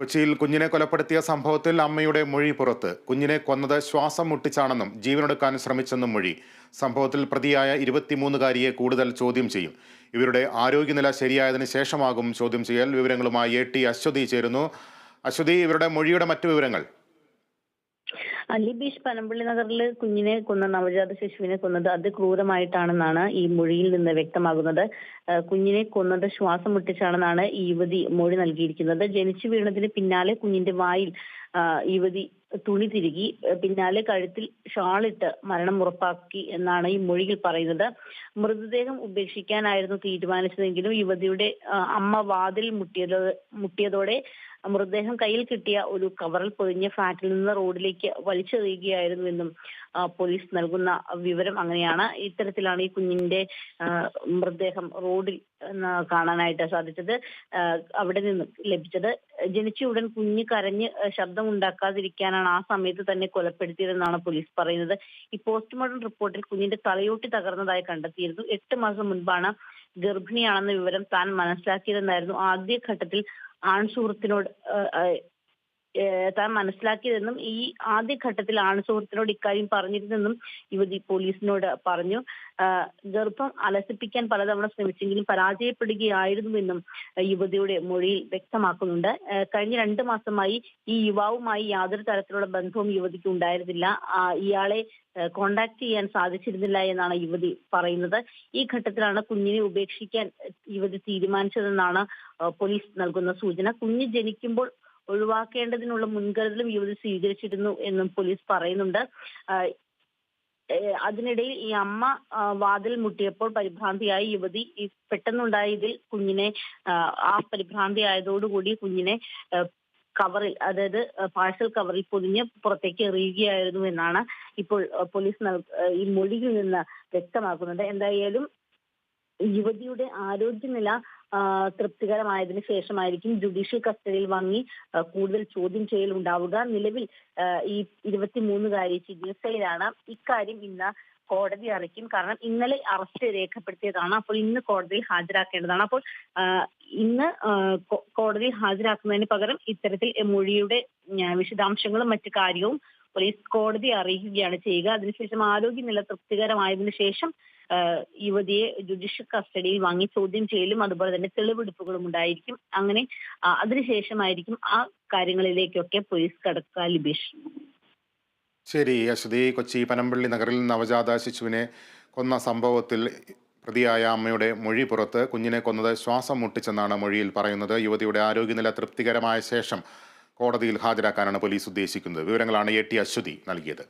കൊച്ചിയിൽ കുഞ്ഞിനെ കൊലപ്പെടുത്തിയ സംഭവത്തിൽ അമ്മയുടെ മൊഴി പുറത്ത്. കുഞ്ഞിനെ കൊന്നത് ശ്വാസം മുട്ടിച്ചാണെന്നും ജീവനെടുക്കാൻ ശ്രമിച്ചെന്നും മൊഴി. സംഭവത്തിൽ പ്രതിയായ ഇരുപത്തിമൂന്നുകാരിയെ കൂടുതൽ ചോദ്യം ചെയ്യും. ഇവരുടെ ആരോഗ്യനില ശരിയായതിനു ശേഷമാകും ചോദ്യം ചെയ്യൽ. വിവരങ്ങളുമായി എ ടി അശ്വതി ചേരുന്നു. അശ്വതി ഇവരുടെ മൊഴിയുടെ മറ്റു വിവരങ്ങൾ. അലിബീഷ് പനമ്പള്ളി നഗറിൽ കുഞ്ഞിനെ കൊന്ന നവജാത ശിശുവിനെ കൊന്നത് അതിക്രൂരമായിട്ടാണെന്നാണ് ഈ മൊഴിയിൽ നിന്ന് വ്യക്തമാകുന്നത്. കുഞ്ഞിനെ കൊന്നത് ശ്വാസം മുട്ടിച്ചാണെന്നാണ് ഈ യുവതി മൊഴി നൽകിയിരിക്കുന്നത്. ജനിച്ചു വീണതിന് പിന്നാലെ കുഞ്ഞിന്റെ വായിൽ യുവതി തുണി തിരുകി പിന്നാലെ കഴുത്തിൽ ഷാളിട്ട് മരണം ഉറപ്പാക്കി എന്നാണ് ഈ മൊഴിയിൽ പറയുന്നത്. മൃതദേഹം ഉപേക്ഷിക്കാനായിരുന്നു തീരുമാനിച്ചതെങ്കിലും യുവതിയുടെ അമ്മ വാതിൽ മുട്ടിയത് മുട്ടിയതോടെ മൃതദേഹം കയ്യിൽ കിട്ടിയ ഒരു കവറിൽ പൊതിഞ്ഞ ഫ്ളാറ്റിൽ നിന്ന് റോഡിലേക്ക് വലിച്ചെറിയുകയായിരുന്നു എന്നും പോലീസ് നൽകുന്ന വിവരം അങ്ങനെയാണ്. ഇത്തരത്തിലാണ് ഈ കുഞ്ഞിന്റെ മൃതദേഹം റോഡിൽ കാണാനായിട്ട് സാധിച്ചത് അവിടെ നിന്ന് ലഭിച്ചത്. ജനിച്ച ഉടൻ കുഞ്ഞ് കരഞ്ഞ് ശബ്ദം ഉണ്ടാക്കാതിരിക്കാനാണ് ആ സമയത്ത് തന്നെ കൊലപ്പെടുത്തിയതെന്നാണ് പോലീസ് പറയുന്നത്. ഈ പോസ്റ്റ്മോർട്ടം റിപ്പോർട്ടിൽ കുഞ്ഞിന്റെ തലയോട്ടി തകർന്നതായി കണ്ടെത്തിയിരുന്നു. എട്ട് മാസം മുൻപാണ് ഗർഭിണിയാണെന്ന വിവരം താൻ മനസ്സിലാക്കിയതെന്നായിരുന്നു ആദ്യഘട്ടത്തിൽ ആൺ സുഹൃത്തിനോട് താൻ മനസ്സിലാക്കിയതെന്നും ഈ ആദ്യഘട്ടത്തിൽ ആൺ സുഹൃത്തിനോട് ഇക്കാര്യം പറഞ്ഞിരുന്നെന്നും യുവതി പോലീസിനോട് പറഞ്ഞു. ഗർഭം അലസിപ്പിക്കാൻ പലതവണ ശ്രമിച്ചെങ്കിലും പരാജയപ്പെടുകയായിരുന്നുവെന്നും യുവതിയുടെ മൊഴിയിൽ വ്യക്തമാക്കുന്നുണ്ട്. കഴിഞ്ഞ രണ്ടു മാസമായി ഈ യുവാവുമായി യാതൊരു തരത്തിലുള്ള ബന്ധവും യുവതിക്ക് ഉണ്ടായിരുന്നില്ല. ഇയാളെ കോണ്ടാക്ട് ചെയ്യാൻ സാധിച്ചിരുന്നില്ല എന്നാണ് യുവതി പറയുന്നത്. ഈ ഘട്ടത്തിലാണ് കുഞ്ഞിനെ ഉപേക്ഷിക്കാൻ യുവതി തീരുമാനിച്ചതെന്നാണ് പോലീസ് നൽകുന്ന സൂചന. കുഞ്ഞ് ജനിക്കുമ്പോൾ ഒഴിവാക്കേണ്ടതിനുള്ള മുൻകരുതലും യുവതി സ്വീകരിച്ചിരുന്നു എന്നും പോലീസ് പറയുന്നുണ്ട്. അതിനിടയിൽ ഈ അമ്മ വാതിൽ മുട്ടിയപ്പോൾ പരിഭ്രാന്തിയായി യുവതി പെട്ടെന്നുണ്ടായ ഇതിൽ കുഞ്ഞിനെ ആ, പരിഭ്രാന്തി ആയതോടുകൂടി കുഞ്ഞിനെ കവറിൽ അതായത് പാഴ്സൽ കവറിൽ പൊതിഞ്ഞ് പുറത്തേക്ക് എറിയുകയായിരുന്നു എന്നാണ് ഇപ്പോൾ പോലീസ് ഈ മൊഴിയിൽ നിന്ന് വ്യക്തമാക്കുന്നത്. എന്തായാലും യുവതിയുടെ ആരോഗ്യനില തൃപ്തികരമായതിനു ശേഷമായിരിക്കും ജുഡീഷ്യൽ കസ്റ്റഡിയിൽ വാങ്ങി കൂടുതൽ ചോദ്യം ചെയ്യൽ ഉണ്ടാവുക. നിലവിൽ ഈ ഇരുപത്തിമൂന്നുകാരി ചികിത്സയിലാണ്. ഇക്കാര്യം ഇന്ന് കോടതി അറിയിക്കും. കാരണം ഇന്നലെ അറസ്റ്റ് രേഖപ്പെടുത്തിയതാണ്. അപ്പോൾ ഇന്ന് കോടതിയിൽ ഹാജരാക്കേണ്ടതാണ്. അപ്പോൾ ഇന്ന് കോടതിയിൽ ഹാജരാക്കുന്നതിന് പകരം ഇത്തരത്തിൽ മൊഴിയുടെ വിശദാംശങ്ങളും മറ്റു കാര്യവും പോലീസ് കോടതിയെ അറിയിക്കുകയാണ് ചെയ്യുക. അതിനുശേഷം ആരോഗ്യനില തൃപ്തികരമായതിനു ശേഷം യുവതിയെ ജുഡീഷ്യൽ കസ്റ്റഡിയിൽ വാങ്ങി ചോദ്യം ചെയ്യലും അതുപോലെ തന്നെ തെളിവെടുപ്പുകളും ഉണ്ടായിരിക്കും. അങ്ങനെ അതിനുശേഷമായിരിക്കും ആ കാര്യങ്ങളിലേക്കൊക്കെ പോലീസ് കടക്കുക ലിബീഷ് ശരി അശ്വതി കൊച്ചി പനമ്പള്ളി നഗറിൽ നവജാത ശിശുവിനെ കൊന്ന സംഭവത്തിൽ പ്രതിയായ അമ്മയുടെ മൊഴി പുറത്ത് കുഞ്ഞിനെ കൊന്നത് ശ്വാസം മുട്ടിച്ചെന്നാണ് മൊഴിയിൽ പറയുന്നത്. യുവതിയുടെ ആരോഗ്യനില തൃപ്തികരമായ ശേഷം കോടതിയിൽ ഹാജരാക്കാനാണ് പോലീസ് ഉദ്ദേശിക്കുന്നത്. വിവരങ്ങളാണ് എ ടി അശ്വതി നൽകിയത്.